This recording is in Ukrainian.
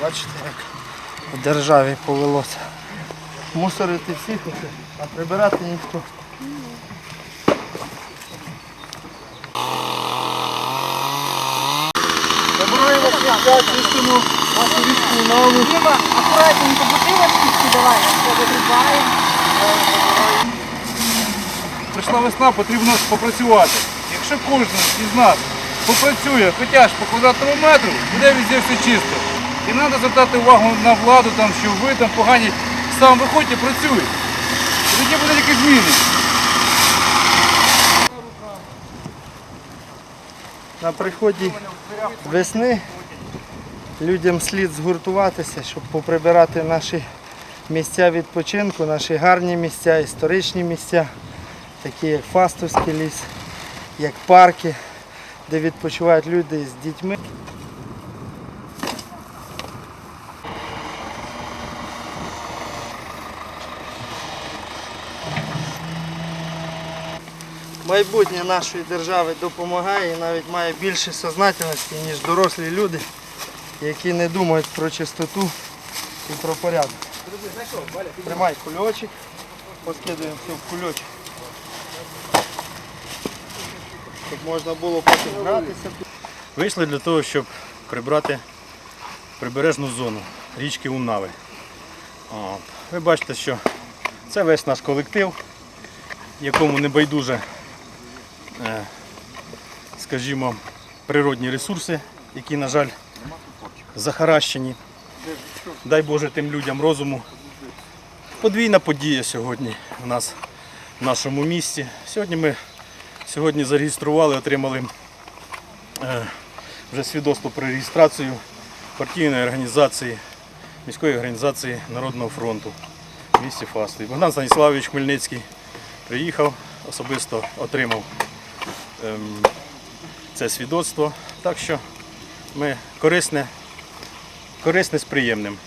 Бачите, як в державі повелося. Мусорити всі хочуть, а прибирати ніхто. Заборуємо чистимо нашу річку наву. Акуратненько бутилочки давай, вигрібаємо. Прийшла весна, потрібно попрацювати. Якщо кожен із нас попрацює хоча ж по квадратному метру, буде везде все чисто. І треба звертати увагу на владу, там, що ви там погані. Сам виходьте, працюй. Тоді буде тільки зміни. На приході весни людям слід згуртуватися, щоб поприбирати наші місця відпочинку, наші гарні місця, історичні місця, такі як Фастовський ліс, як парки, де відпочивають люди з дітьми. Майбутнє нашої держави допомагає і навіть має більше сознательності, ніж дорослі люди, які не думають про чистоту і про порядок. Тримай кульочок, поскидуємо все в кульочок. Щоб можна було потім гратися. Вийшли для того, щоб прибрати прибережну зону річки Унави. От. Ви бачите, що це весь наш колектив, якому не байдуже, е, скажімо, природні ресурси, які, на жаль, захаращені. Дай Боже тим людям розуму. Подвійна подія сьогодні у нас в нашому місті. Сьогодні ми сьогодні зареєстрували, отримали е, вже свідоцтво про реєстрацію партійної організації, міської організації Народного фронту в місті Фастові. Богдан Станіславович Хмельницький приїхав, особисто отримав ем, це свідоцтво. Так що ми корисне, корисне з приємним.